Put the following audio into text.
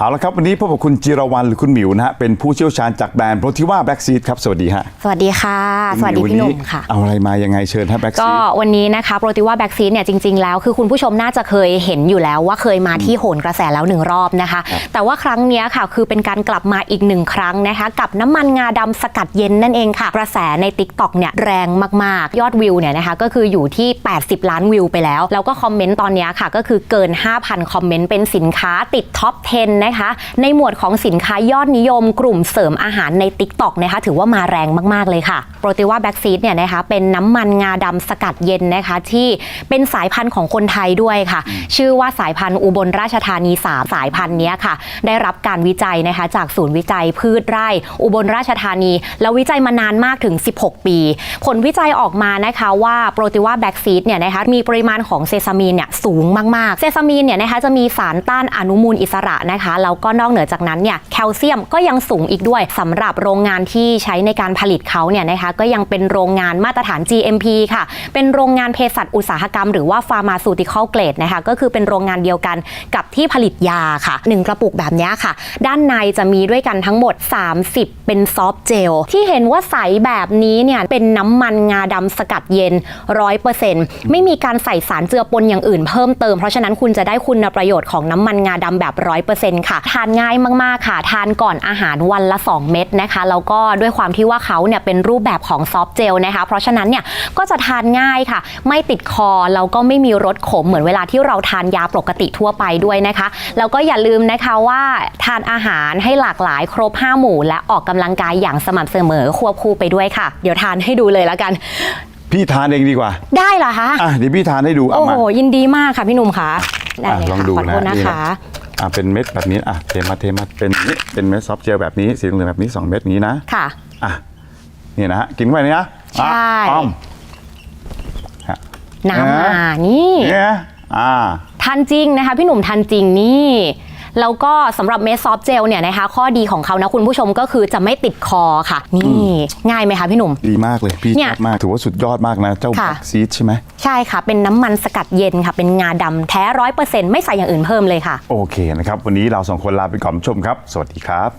เอาละครับวันนี้พบกับคุณจิรวรรณหรือคุณหมิวนะฮะเป็นผู้เชี่ยวชาญจากแบรนด์โปรทิว่าแบ็กซีดครับสวัสดีฮะ สวัสดีค่ะ สวัสดีคุณพี่หนุ่มวัค่ะ เอาอะไรมายังไงเชิญฮะแบ็กก็ซีดวันนี้นะคะโปรติว่าแบ็กซีดเนี่ยจริงๆแล้วคือคุณผู้ชมน่าจะเคยเห็นอยู่แล้วว่าเคยมาที่โหนกระแสแล้วหนึ่งรอบนะคะ แต่ว่าครั้งเนี้ยค่ะคือเป็นการกลับมาอีกหนึ่งครั้งนะคะ กับน้ำมันงาดำสกัดเย็นนั่นเองค่ะ กระแสใน t ิ k t o k เนี่ยแรงมากๆ ยอดวิวเนี่ยนะคะก็คืออยู่ที่ 80 ล้านวิวไปแล้ว แล้วก็คอมเมนต์ตอนเนี้ยค่ะก็คือเกิน 5,000 คอมเมนต์เป็นสินค้าติดท็อป 10นะคะ ในหมวดของสินค้ายอดนิยมกลุ่มเสริมอาหารใน t ิ k t o k นะคะถือว่ามาแรงมาก ๆ เลยค่ะโปรติว่าแบ็กซีดเนี่ยนะคะเป็นน้ำมันงาดำสกัดเย็นนะคะที่เป็นสายพันธุ์ของคนไทยด้วยค่ะ ชื่อว่าสายพันธุ์อุบลราชธานี 3 สายพันธุ์นี้ค่ะ ได้รับการวิจัยนะคะจากศูนย์วิจัยพืชไร่ อุบลราชธานี แล้ววิจัยมานานมากถึง 16 ปี ผลวิจัยออกมานะคะว่าโปรติว่าแบ็กซีดเนี่ยนะคะมีปริมาณของเซซามีนเนี่ยสูงมากๆ เซซามีนเนี่ยนะคะจะมีสารต้านอนุมูลอิสระนะคะแล้วก็นอกเหนือจากนั้นเนี่ยแคลเซียมก็ยังสูงอีกด้วยสำหรับโรงงานที่ใช้ในการผลิตเขาเนี่ยนะคะก็ยังเป็นโรงงานมาตรฐาน GMP ค่ะ เป็นโรงงานเภสัชอุตสาหกรรมหรือว่า pharmaceutical grade นะคะก็คือเป็นโรงงานเดียวกันกับที่ผลิตยาค่ะ 1 กระปุกแบบนี้ค่ะ ด้านในจะมีด้วยกันทั้งหมด 30 เป็นซอฟต์เจลที่เห็นว่าใสแบบนี้เนี่ยเป็นน้ำมันงาดำสกัดเย็น 100%ไม่มีการใส่สารเจือปนอย่างอื่นเพิ่มเติมเพราะฉะนั้นคุณจะได้คุณประโยชน์ของน้ำมันงาดำแบบ 100%ค่ะ ทานง่ายมากๆค่ะ ทานก่อนอาหารวันละ 2 เม็ดนะคะแล้วก็ด้วยความที่ว่าเขาเนี่ยเป็นรูปแบบของซอฟต์เจลนะคะ เพราะฉะนั้นเนี่ยก็จะทานง่ายค่ะ ไม่ติดคอแล้วก็ไม่มีรสขมเหมือนเวลาที่เราทานยาปกติทั่วไปด้วยนะคะแล้วก็อย่าลืมนะคะว่าทานอาหารให้หลากหลายครบ 5 หมู่ และออกกำลังกายอย่างสม่ำเสมอควบคู่ไปด้วยค่ะ เดี๋ยวทานให้ดูเลยแล้วกันพี่ทานเองดีกว่า ได้เหรอคะอะเดี๋ยวพี่ทานให้ดูเอาโอ้มาโหยินดีมากค่ะพี่หนุ่มคะได้อะเลยลองค่ะดูขอนะโทษนะคะ อะเป็นเม็ดแบบนี้อะเทมาเทมาเป็นนี่เป็นเม็ดซอฟต์เจลแบบนี้สีเหลืองแบบนี้สองเม็ดอย่างนี้นะค่ะ อะนี่นะฮะกินเข้าไปนี่นะใช่ อะอ้อมฮะน้ำมานี่เนี่ยนะอ่า ทันจริงนะคะ พี่หนุ่มทันจริงนี่ แล้วก็สำหรับเมสซอฟเจลเนี่ยนะคะข้อดีของเขานะคุณผู้ชมก็คือจะไม่ติดคอค่ะ นี่ง่ายไหมคะพี่หนุ่ม ดีมากเลยพี่เนี่ชยอบมากถือว่าสุดยอดมากนะ เจ้าค่ะแบ็กซีดใช่ไหมใช่ค่ะ เป็นน้ำมันสกัดเย็นค่ะ เป็นงาดำแท้ร้อยเปอร์เซ็นต์ไม่ใส่อย่างอื่นเพิ่มเลยค่ะ โอเคนะครับ วันนี้เราสองคนลาไปก่อนผู้ชมครับ สวัสดีครับ